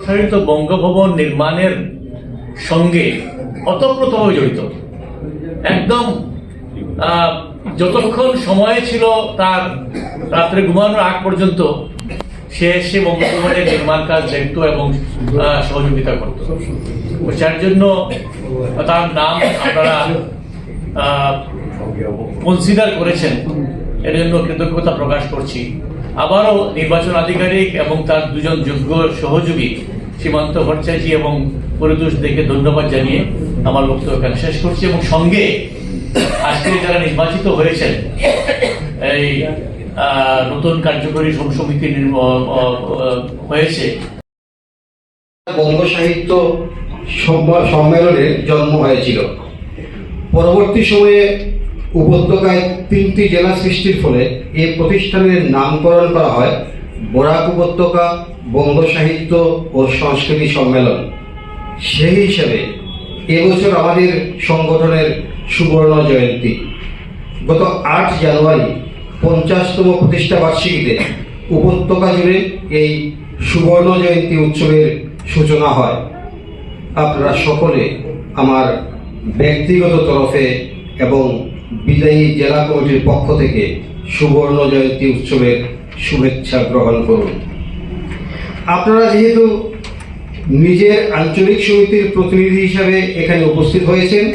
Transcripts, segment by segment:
প্রসারিত বঙ্গভবন নির্মাণের সঙ্গে অতপ্রতভাবে জড়িত। একদম যতক্ষণ সময় ছিল তার রাত্রে ঘুমানোর আগ পর্যন্ত সে এসে বঙ্গভবনের নির্মাণ কাজ দেখত এবং সহযোগিতা করত। যার জন্য তার নাম আপনারা কনসিডার করেছেন। এর জন্য কৃতজ্ঞতা প্রকাশ করছি। আবারও নির্বাচন আধিকারিক এবং তার দুজন যোগ্য সহযোগী সীমান্ত ভট্টাচার্য এবং পরিতোষ দেখে ধন্যবাদ জানিয়ে আমার বক্তব্য এখানে শেষ করছি এবং সঙ্গে আজকে যারা নির্বাচিত হয়েছেন, এই নতুন কার্যকরী সমিতি হয়েছে। বঙ্গ সাহিত্য সম্ম- সম্মেলনের জন্ম হয়েছিল। পরবর্তী সময়ে উপত্যকায় তিনটি জেলা সৃষ্টির ফলে এই প্রতিষ্ঠানের নামকরণ করা হয় বরাক উপত্যকা, বঙ্গ সাহিত্য ও সংস্কৃতি সম্মেলন। সেই হিসাবে এবছর আমাদের সংগঠনের সুবর্ণ জয়ন্তী। গত আট জানুয়ারি পঞ্চাশতম প্রতিষ্ঠা বার্ষিকীতে উপত্যকা জুড়ে এই সুবর্ণ জয়ন্তী উৎসবের সূচনা হয়। আপনারা সকলে আমার ব্যক্তিগত তরফে এবং বিদায়ী জেলা কমিটির পক্ষ থেকে সুবর্ণ জয়ন্তী উৎসবের শুভেচ্ছা গ্রহণ করুন। আপনারা যেহেতু নিজের আঞ্চলিক সমিতির প্রতিনিধি হিসাবে এখানে উপস্থিত হয়েছেন,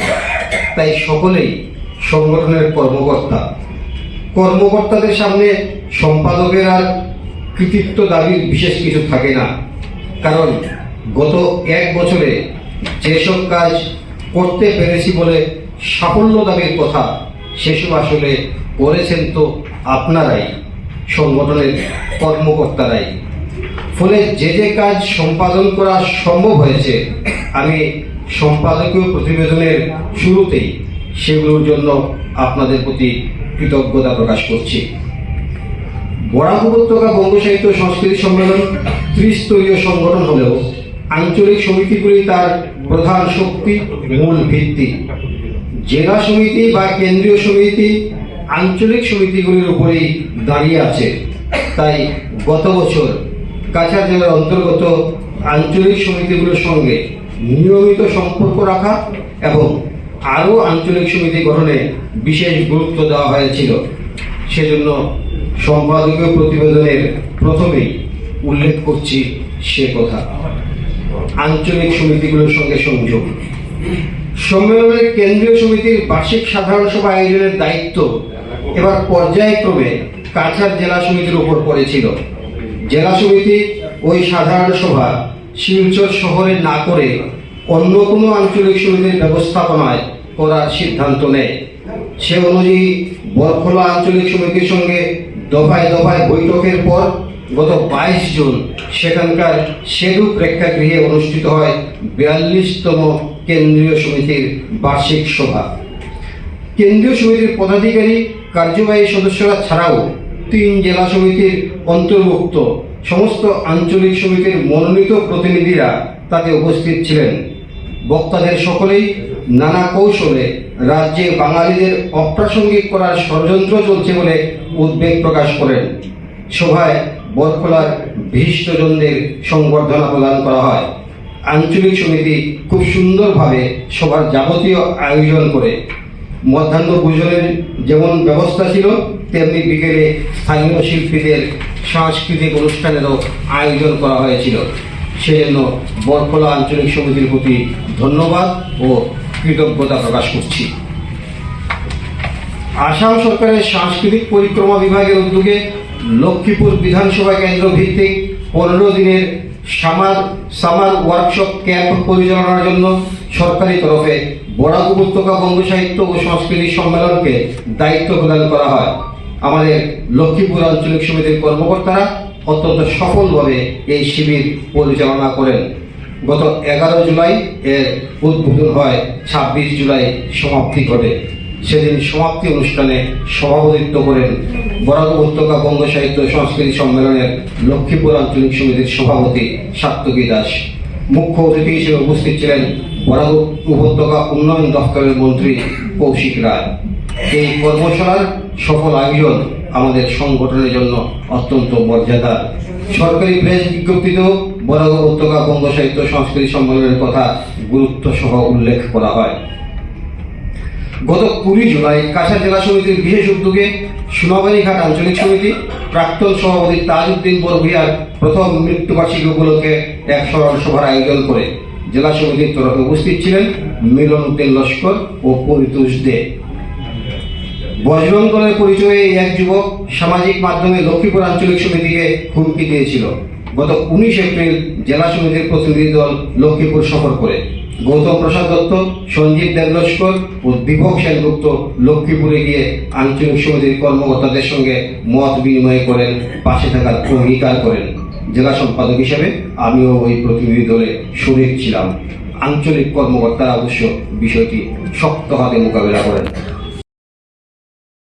তাই সকলেই সংগঠনের কর্মকর্তা। কর্মকর্তাদের সামনে সম্পাদকের আর কৃতিত্ব দাবির বিশেষ কিছু থাকে না। কারণ গত এক বছরে যেসব কাজ করতে পেরেছি বলে সাফল্য দাবির কথা সেসব আসলে করেছেন তো আপনারাই, সংগঠনের কর্মকর্তারাই। ফলে যে যে কাজ সম্পাদন করা সম্ভব হয়েছে, আমি সম্পাদকীয় প্রতিবেদনের শুরুতেই সেগুলোর জন্য আপনাদের প্রতি কৃতজ্ঞতা প্রকাশ করছি। বরাক উপত্যকা বঙ্গ সাহিত্য সংস্কৃতি সম্মেলন ত্রিস্তরীয় সংগঠন হলেও আঞ্চলিক সমিতিগুলি তার প্রধান শক্তি, মূল ভিত্তি। জেলা সমিতি বা কেন্দ্রীয় সমিতি আঞ্চলিক সমিতিগুলির উপরেই দাঁড়িয়ে আছে। তাই গত বছর কাছাড় জেলার অন্তর্গত আঞ্চলিক সমিতিগুলোর সঙ্গে নিয়মিত সম্পর্ক রাখা এবং আরও আঞ্চলিক সমিতি গঠনে বিশেষ গুরুত্ব দেওয়া হয়েছিল। সেজন্য সম্পাদকীয় প্রতিবেদনের প্রথমেই উল্লেখ করছি সে কথা। আঞ্চলিক সমিতিগুলোর সঙ্গে সংযোগ। সম্মেলনের কেন্দ্রীয় সমিতির বার্ষিক সাধারণ সভা আয়োজনের দায়িত্ব এবার পর্যায়ক্রমে কাছাড় জেলা সমিতির উপর পড়েছিল। জেলা সমিতি ওই সাধারণ সভা শিলচর শহরে না করে অন্য কোনো আঞ্চলিক সমিতির ব্যবস্থাপনায় করার সিদ্ধান্ত নেয়। সে অনুযায়ী বরখোলা আঞ্চলিক সমিতির সঙ্গে দফায় দফায় বৈঠকের পর গত বাইশ জুন সেখানকার সেতু প্রেক্ষাগৃহে অনুষ্ঠিত হয় বিয়াল্লিশতম কেন্দ্রীয় সমিতির বার্ষিক সভা। কেন্দ্রীয় সমিতির পদাধিকারী, কার্যবাহী সদস্যরা ছাড়াও তিন জেলা সমিতির অন্তর্ভুক্ত সমস্ত আঞ্চলিক সমিতির মনোনীত প্রতিনিধিরা তাতে উপস্থিত ছিলেন। বক্তাদের সকলেই নানা কৌশলে রাজ্যে বাঙালিদের অপ্রাসঙ্গিক করার ষড়যন্ত্র চলছে বলে উদ্বেগ প্রকাশ করেন। সভায় বরখোলার ভীষ্টজনদের সংবর্ধনা প্রদান করা হয়। আঞ্চলিক সমিতি খুব সুন্দরভাবে সবার যাবতীয় আয়োজন করে মধ্যাহ্ন ভোজনের যেমন ব্যবস্থা ছিল, তেমনি বিকেলে স্থানীয় শিল্পীদের সাংস্কৃতিক অনুষ্ঠানেরও আয়োজন করা হয়েছিল। সেজন্য বরখোলা আঞ্চলিক সমিতির প্রতি ধন্যবাদ ও কৃতজ্ঞতা প্রকাশ করছি। আসাম সরকারের সাংস্কৃতিক পরিক্রমা বিভাগের উদ্যোগে লক্ষ্মীপুর বিধানসভা কেন্দ্র ভিত্তিক পনেরো দিনের সামার সামার ওয়ার্কশপ ক্যাম্প পরিচালনার জন্য সরকারি তরফে বরাক উপত্যকা বঙ্গ সাহিত্য ও সংস্কৃতি সম্মেলনকে দায়িত্ব প্রদান করা হয়। আমাদের লক্ষ্মীপুর আঞ্চলিক সমিতির কর্মকর্তারা অত্যন্ত সফলভাবে এই শিবির পরিচালনা করেন। গত এগারো জুলাই এর উদ্বোধন হয়, ছাব্বিশ জুলাই সমাপ্তি ঘটে। সেদিন সমাপ্তি অনুষ্ঠানে সভাপতিত্ব করেন বরাক উপত্যকা বঙ্গ সাহিত্য সংস্কৃতি সম্মেলনের লক্ষ্মীপুর আঞ্চলিক সমিতির সভাপতি সাত্তকী দাস। মুখ্য অতিথি হিসেবে উপস্থিত ছিলেন বরাক উপত্যকা উন্নয়ন দপ্তরের মন্ত্রী কৌশিক রায়। এই কর্মশালার সফল আয়োজন আমাদের সংগঠনের জন্য অত্যন্ত মর্যাদার। সরকারি প্রেস বিজ্ঞপ্তিতেও বরাক উপত্যকা বঙ্গ সাহিত্য সংস্কৃতি সম্মেলনের কথা গুরুত্ব সহ উল্লেখ করা হয়। গত কুড়ি জুলাই কাছাড় জেলা সমিতির বিশেষ উদ্যোগে সোনাবাড়িঘাট আঞ্চলিক সমিতি, প্রাক্তন সভাপতি তাজউদ্দিন বরভূয়ার প্রথম মৃত্যুবার্ষিকী উপলক্ষে এক স্মরণ সভার আয়োজন করে জেলা সমিতির তরফে উপস্থিত ছিলেন মিলন উদ্দিন লস্কর ও পরিতোষ দে। বজরং দলের পরিচয়ে এক যুবক সামাজিক মাধ্যমে লক্ষ্মীপুর আঞ্চলিক সমিতিকে হুমকি দিয়েছিল। গত উনিশ এপ্রিল জেলা সমিতির প্রতিনিধি দল লক্ষ্মীপুর সফর করে। গৌতম প্রসাদ দত্ত, সঞ্জীব দেবলস্কর ও দীপক সেনগুপ্ত লক্ষ্মীপুরে গিয়ে আঞ্চলিক সমিতির কর্মকর্তাদের সঙ্গে মত বিনিময় করেন, পাশে থাকার অঙ্গীকার করেন। জেলা সম্পাদক হিসেবে আমিও ওই প্রতিনিধি দলে শরীর ছিলাম। আঞ্চলিক কর্মকর্তারা অবশ্য বিষয়টি শক্ত হাতে মোকাবেলা করেন।